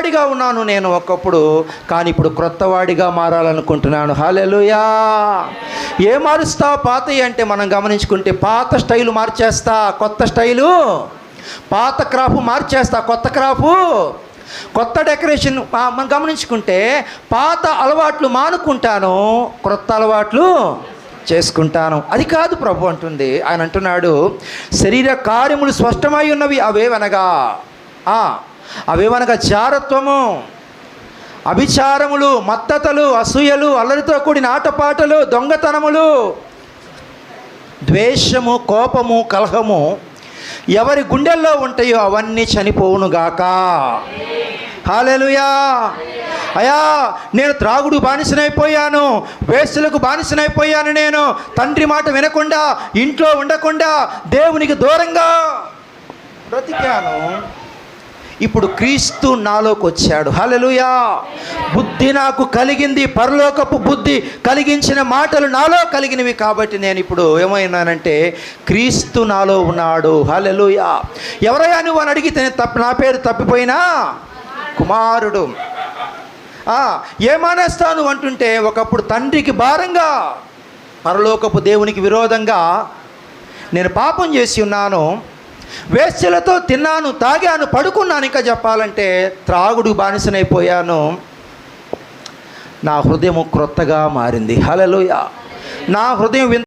పాతవాడిగా ఉన్నాను నేను ఒకప్పుడు కానీ ఇప్పుడు క్రొత్తవాడిగా మారాలనుకుంటున్నాను. హాలెలుయా ఏ మారుస్తా? పాత అంటే మనం గమనించుకుంటే పాత స్టైలు మార్చేస్తా. కొత్త స్టైలు? పాత క్రాపు మార్చేస్తా. కొత్త క్రాపు? కొత్త డెకరేషన్ మనం గమనించుకుంటే పాత అలవాట్లు మానుకుంటాను క్రొత్త అలవాట్లు చేసుకుంటాను. అది కాదు ప్రభు అంటుంది. ఆయన అంటున్నాడు శరీర కార్యములు స్పష్టమై ఉన్నవి అవేవనగా? అవే మనకు జారత్వము అభిచారములు మత్తతలు అసూయలు అల్లరితో కూడిన ఆటపాటలు దొంగతనములు. ద్వేషము కోపము కలహము ఎవరి గుండెల్లో ఉంటాయో అవన్నీ చనిపోవునుగాక హాలెలుయా అయా నేను త్రాగుడు బానిసనైపోయాను వేసులకు బానిసనైపోయాను నేను. తండ్రి మాట వినకుండా ఇంట్లో ఉండకుండా దేవునికి దూరంగా బ్రతికాను. ఇప్పుడు క్రీస్తు నాలోకి వచ్చాడు. హలలుయా బుద్ధి నాకు కలిగింది పరలోకపు బుద్ధి కలిగించిన మాటలు నాలో కలిగినవి కాబట్టి నేను ఇప్పుడు ఏమైనానంటే క్రీస్తు నాలో ఉన్నాడు. హలలుయా ఎవరయ్యా నువ్వు అని అడిగితే తప్ప నా పేరు తప్పిపోయినా? కుమారుడు. ఏమానేస్తాను అంటుంటే ఒకప్పుడు తండ్రికి భారంగా పరలోకపు దేవునికి విరోధంగా నేను పాపం చేసి ఉన్నాను. వేశ్యలతో తిన్నాను తాగాను పడుకున్నాను. ఇంకా చెప్పాలంటే త్రాగుడు బానిసనైపోయాను. నా హృదయం క్రొత్తగా మారింది. హలలుయ నా హృదయం